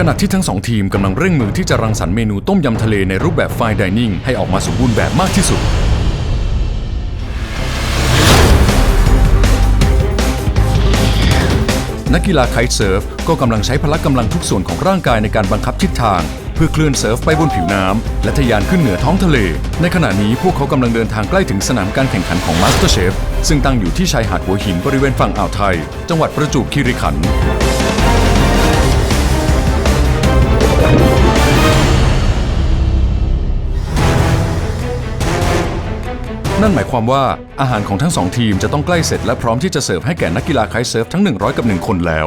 ขณะที่ทั้งสองทีมกำลังเร่งมือที่จะรังสรรค์เมนูต้มยำทะเลในรูปแบบไฟดิเนิ่งให้ออกมาสมบูรณ์แบบมากที่สุด นักกีฬาไคท์เซิร์ฟก็กำลังใช้พละกำลังทุกส่วนของร่างกายในการบังคับทิศทาง เพื่อเคลื่อนเซิร์ฟไปบนผิวน้ำและทะยานขึ้นเหนือท้องทะเล ในขณะนี้พวกเขากำลังเดินทางใกล้ถึงสนามการแข่งขันของ MasterChef ซึ่งตั้งอยู่ที่ชายหาดหัวหินบริเวณฝั่งอ่าวไทย จังหวัดประจวบคีรีขันธ์ นั่นหมายความว่าอาหารของทั้งสองทีมจะต้องใกล้เสร็จและพร้อมที่จะเสิร์ฟให้แก่นักกีฬาไคท์เซิร์ฟทั้ง 100 กับ 1 คนแล้ว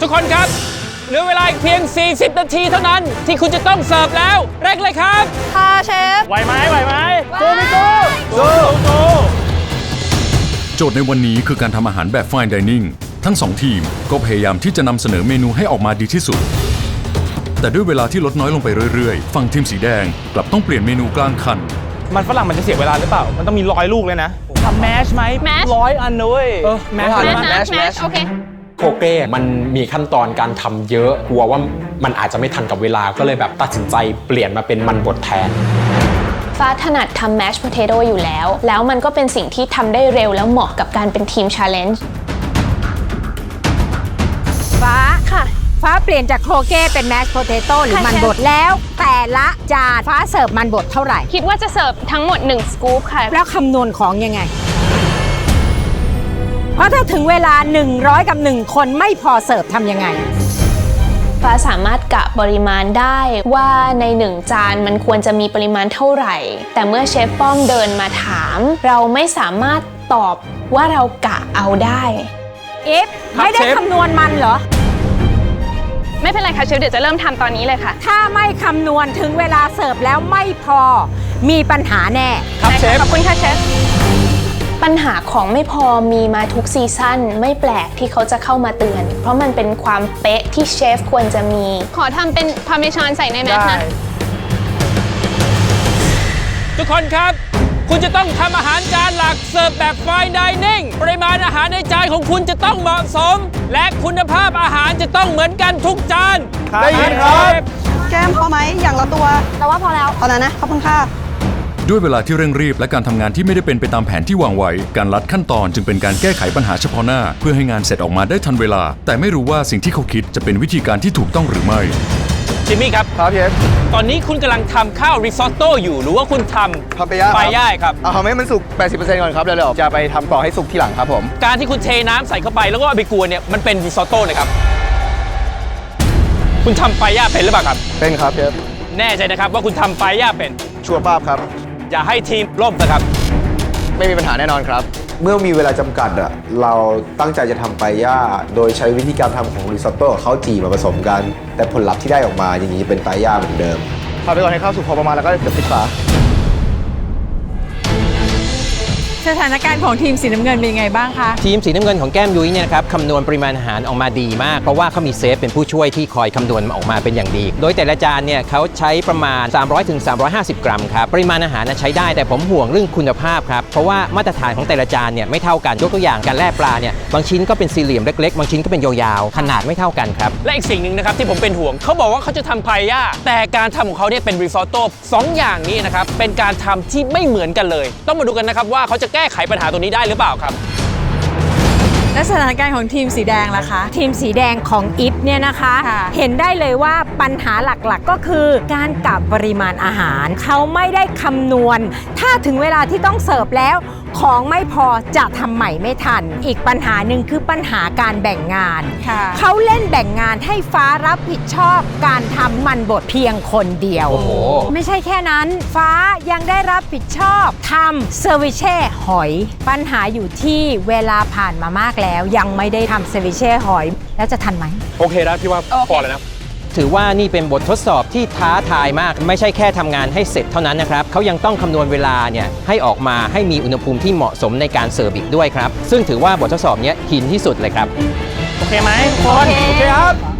ทุกคนครับ เหลือเวลาอีกเพียง 40 นาทีเท่านั้น ที่คุณจะต้องเสิร์ฟแล้วเร่งเลยครับ ค่ะเชฟ ไหวไหมไหวไหมสู้ไม่สู้สู้สู้โจทย์ในวันนี้คือการทำอาหารแบบ Fine Dining ทั้งสองทีมก็พยายามที่จะนำเสนอเมนูให้ออกมาดีที่สุด แต่ด้วยเวลาที่ลดน้อยลงไปเรื่อยๆ ฝั่งทีมสีแดงกลับต้องเปลี่ยนเมนูกลางคัน มันฝรั่งมันจะเสียเวลาหรือเปล่า มันต้องมีร้อยลูกเลยนะทำแมชไหม Mash ร้อยอันนะเว้ยเออแมช แมเลยชมั้ยนะแมชโอเค โคเก้มันมีขั้นตอนการทำเยอะกลัวว่ามันอาจจะไม่ทันกับเวลาก็เลยแบบตัดสินใจเปลี่ยนมาเป็นมันบดแทน ฟ้าถนัดทำแมชโพเตโต้อยู่แล้ว แล้วมันก็เป็นสิ่งที่ทำได้เร็วแล้วเหมาะกับการเป็นทีมชาเลนจ์ ฟ้าเปลี่ยนจากโครเก้เป็นแมชโพเตโต้หรือค่ะมันเชฟบดแล้ว แต่ละจานฟ้าเสิร์ฟมันบดเท่าไหร่ คิดว่าจะเสิร์ฟทั้งหมด 1 สกู๊ปค่ะ แล้วคำนวณของยังไง เพราะถ้าถึงเวลา 100 กับ 1 คนไม่พอเสิร์ฟทำยังไงฟ้าสามารถกะปริมาณได้ว่าในหนึ่งจานมันควรจะมีปริมาณเท่าไหร่ แต่เมื่อเชฟป้อมเดินมาถาม เราไม่สามารถตอบว่าเรากะเอาได้ เอฟไม่ได้คำนวณมันเหรอ ไม่เป็นไรค่ะเชฟเดี๋ยวจะเริ่มทำตอนนี้เลยค่ะ ถ้าไม่คำนวณถึงเวลาเสิร์ฟแล้วไม่พอ มีปัญหาแน่ ครับเชฟ ขอบคุณค่ะเชฟ ปัญหาของไม่พอมีมาทุกซีซั่นไม่แปลกที่เขาจะเข้ามาเตือน เพราะมันเป็นความเป๊ะที่เชฟควรจะมี ขอทำเป็นพาร์เมชานใส่ในแมชนะ ทุกคนครับ คุณจะต้องทำอาหารจานหลักเสิร์ฟแบบไฟดิเนิ่งปริมาณอาหารในจานของคุณจะต้องเหมาะสม และคุณภาพอาหารจะต้องเหมือนกันทุกจาน ได้ยินครับ แก้มพอไหมอย่างละตัว แต่ว่าพอแล้วตอนนั้นนะขอบคุณค่ะด้วยเวลาที่เร่งรีบและการทำงานที่ไม่ได้เป็นไปตามแผนที่วางไว้ การลัดขั้นตอนจึงเป็นการแก้ไขปัญหาเฉพาะหน้า เพื่อให้งานเสร็จออกมาได้ทันเวลา แต่ไม่รู้ว่าสิ่งที่เขาคิดจะเป็นวิธีการที่ถูกต้องหรือไม่ จิมมี่ครับ ครับเชฟตอนนี้คุณกำลังทำข้าวริซอตโต้อยู่หรือว่าคุณทำทำไปย่าปลาย่ายครับ เอาทำให้มันสุก 80%ก่อนครับแล้วเดี๋ยวจะไปทำกรอกให้สุกทีหลังครับผม การที่คุณเทน้ำใส่เข้าไปแล้วก็เอาไปกวนเนี่ยมันเป็นริซอตโต้นะครับ คุณทำปลาย่าเป็นหรือเปล่าครับ เป็นครับเชฟแน่ใจนะครับว่าคุณทำปลาย่าเป็น ชัวร์ป้าบครับ อย่าให้ทีมล่มนะครับ ไม่มีปัญหาแน่นอนครับ เมื่อมีเวลาจำกัดอะเราตั้งใจจะทำปาย่าโดยใช้วิธีการทำของริซอตโต้กับข้าวจี่มาผสมกัน แต่ผลลัพธ์ที่ได้ออกมาอย่างนี้จะเป็นปลาย่าเหมือนเดิมพาไปก่อนให้ข้าวสุกพอประมาณแล้วก็เดี๋ยวปิดฝา สถานการณ์ของทีมสีน้ำเงินเป็นยังไงบ้างคะ ทีมสีน้ำเงินของแก้มยุ้ยเนี่ยนะครับคำนวณปริมาณอาหารออกมาดีมาก เพราะว่าเขามีเซฟเป็นผู้ช่วยที่คอยคำนวณออกมาเป็นอย่างดี โดยแต่ละจานเนี่ยเขาใช้ประมาณ 300ถึง350 กรัมครับปริมาณอาหารนะใช้ได้แต่ผมห่วงเรื่องคุณภาพครับเพราะว่ามาตรฐานของแต่ละจานเนี่ยไม่เท่ากันยกตัวอย่างการแล่ปลาเนี่ยบางชิ้นก็เป็นสี่เหลี่ยมเล็กๆ บางชิ้นก็เป็นยาวๆขนาดไม่เท่ากันครับและอีกสิ่งหนึ่งนะครับที่ผมเป็นห่วงเขาบอกว่าเขาจะทำพายย่าแต่การทำของเขาเนี่ยเป็นริซอตโต้สองอย่างนี้นะครับเป็นการทำที่ไม่เหมือนกันเลย ต้องมาดูกันนะครับว่าเขาจะแก้ไขปัญหาตรงนี้ได้หรือเปล่าครับ และสถานการณ์ของทีมสีแดงล่ะคะ ทีมสีแดงของอิฟเนี่ยนะคะเห็นได้เลยว่าปัญหาหลักๆก็คือการกะปริมาณอาหาร เขาไม่ได้คำนวณ ถ้าถึงเวลาที่ต้องเสิร์ฟแล้ว ของไม่พอจะทำใหม่ไม่ทัน อีกปัญหาหนึ่งคือปัญหาการแบ่งงานเขาเล่นแบ่งงานให้ฟ้ารับผิดชอบการทำมันบดเพียงคนเดียว โอ้โห ไม่ใช่แค่นั้นฟ้ายังได้รับผิดชอบทำเซอร์วิเช่หอย ปัญหาอยู่ที่เวลาผ่านมามากแล้ว ยังไม่ได้ทำเซอร์วิเช่หอย แล้วจะทันไหม โอเคแล้วพี่ว่าพอแล้วนะ ถือว่านี่เป็นบททดสอบที่ท้าทายมาก ไม่ใช่แค่ทำงานให้เสร็จเท่านั้นนะครับเขายังต้องคำนวณเวลาเนี่ยให้ออกมาให้มีอุณหภูมิที่เหมาะสมในการเสิร์ฟอีกด้วยครับ ซึ่งถือว่าบททดสอบเนี้ยหินที่สุดเลยครับ โอเคไหมทุกคน โอเคครับ